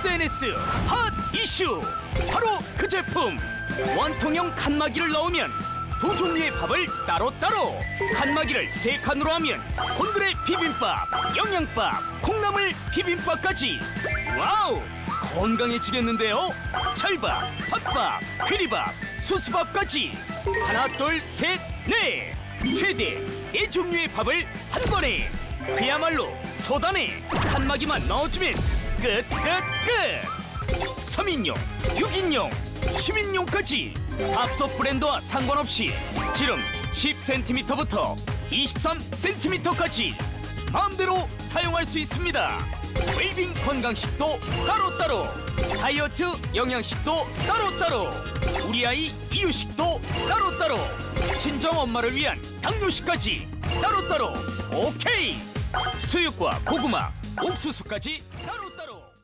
SNS 핫 이슈. 바로 그 제품. 원통형 칸막이를 넣으면 두 종류의 밥을 따로따로. 칸막이를 세 칸으로 하면 곤드레 비빔밥 영양밥 콩나물 비빔밥까지. 와우! 건강해지겠는데요? 찰밥 팥밥 귀리밥 수수밥까지. 하나 둘 셋 넷. 최대 네 종류의 밥을 한 번에. 그야말로 소단에 칸막이만 넣어주면 끝 끝 끝! 3인용, 6인용, 10인용까지 밥솥 브랜드와 상관없이 지름 10cm부터 23cm까지 마음대로 사용할 수 있습니다. 웨이빙 건강식도 따로따로, 다이어트 영양식도 따로따로, 우리 아이 이유식도 따로따로, 친정 엄마를 위한 당뇨식까지 따로따로 오케이! 수육과 고구마, 옥수수까지 따로따로.